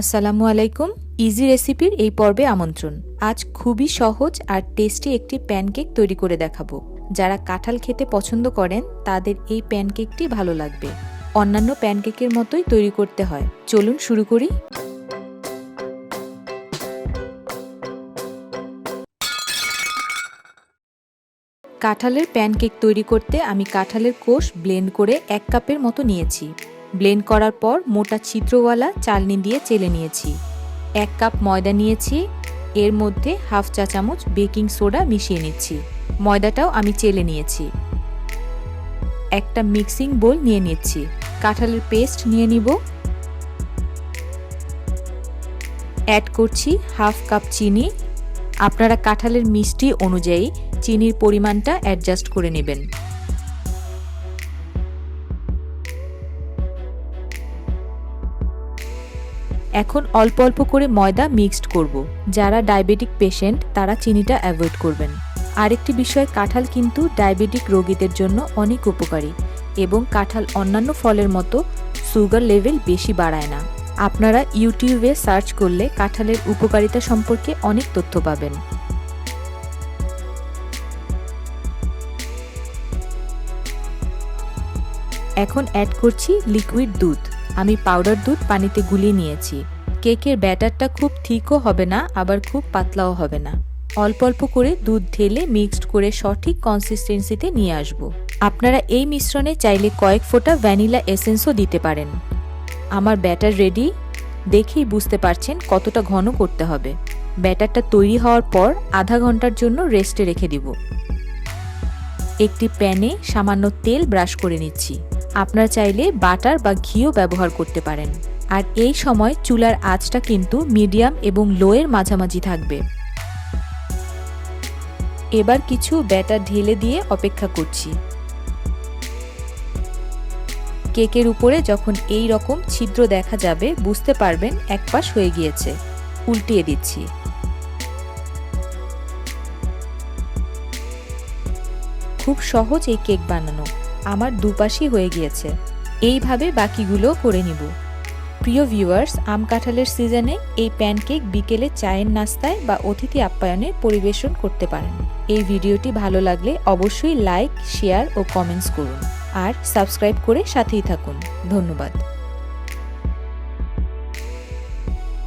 আসসালামু আলাইকুম ইজি রেসিপির এই পর্বে আমন্ত্রণ। আজ খুবই সহজ আর টেস্টি একটি প্যানকেক তৈরি করে দেখাবো। যারা কাঁঠাল খেতে পছন্দ করেন, তাদের এই প্যানকেকটি ভালো লাগবে। অন্যান্য প্যানকেকের মতোই তৈরি করতে হয়। চলুন শুরু করি। কাঁঠালের প্যানকেক তৈরি করতে আমি কাঁঠালের কোষ ব্লেন্ড করে এক কাপের মতো নিয়েছি। ব্লেন্ড করার পর মোটা ছিদ্রওয়ালা চালনি দিয়ে চেলে নিয়েছি। এক কাপ ময়দা নিয়েছি, এর মধ্যে হাফ চা চামচ বেকিং সোডা মিশিয়ে নিচ্ছি। ময়দাটাও আমি চেলে নিয়েছি। একটা মিক্সিং বোল নিয়ে নিচ্ছি। কাঁঠালের পেস্ট নিয়ে নিব। অ্যাড করছি হাফ কাপ চিনি। আপনারা কাঁঠালের মিষ্টি অনুযায়ী চিনির পরিমাণটা অ্যাডজাস্ট করে নেবেন। এখন অল্প অল্প করে ময়দা মিক্সড করব। যারা ডায়াবেটিক পেশেন্ট, তারা চিনিটা অ্যাভয়েড করবেন। আরেকটি বিষয়, কাঁঠাল কিন্তু ডায়াবেটিক রোগীদের জন্য অনেক উপকারী এবং কাঁঠাল অন্যান্য ফলের মতো সুগার লেভেল বেশি বাড়ায় না। আপনারা ইউটিউবে সার্চ করলে কাঁঠালের উপকারিতা সম্পর্কে অনেক তথ্য পাবেন। এখন অ্যাড করছি লিকুইড দুধ। আমি পাউডার দুধ পানিতে গুলিয়ে নিয়েছি। কেকের ব্যাটারটা খুব থিকও হবে না, আবার খুব পাতলাও হবে না। অল্প অল্প করে দুধ ঢেলে মিক্সড করে সঠিক কনসিস্টেন্সিতে নিয়ে আসব। আপনারা এই মিশ্রণে চাইলে কয়েক ফোঁটা ভ্যানিলা এসেন্সও দিতে পারেন। আমার ব্যাটার রেডি? দেখেই বুঝতে পারছেন কতটা ঘন করতে হবে। ব্যাটারটা তৈরি হওয়ার পর আধা ঘণ্টার জন্য রেস্টে রেখে দিব। একটি প্যানে সামান্য তেল ব্রাশ করে নিচ্ছি। আপনারা চাইলে বাটার বা ঘিও ব্যবহার করতে পারেন। আর এই সময় চুলার আঁচটা কিন্তু মিডিয়াম এবং লোয়ের মাঝামাঝি থাকবে। এবার কিছু ব্যাটার ঢেলে দিয়ে অপেক্ষা করছি। কেকের উপরে যখন এই রকম ছিদ্র দেখা যাবে, বুঝতে পারবেন এক পাশ হয়ে গিয়েছে। উল্টিয়ে দিচ্ছি। খুব সহজ এই কেক বানানো। আমার দুপাশই হয়ে গিয়েছে। এইভাবে বাকিগুলো করে নিব। প্রিয় ভিউয়ার্স আম কাঁঠালের সিজনে এই প্যানকেক বিকেলে চায়ের নাস্তায় বা অতিথি আপ্যায়নে পরিবেশন করতে পারেন। এই ভিডিওটি ভালো লাগলে অবশ্যই লাইক শেয়ার ও কমেন্টস করুন। আর সাবস্ক্রাইব করে সাথেই থাকুন। ধন্যবাদ।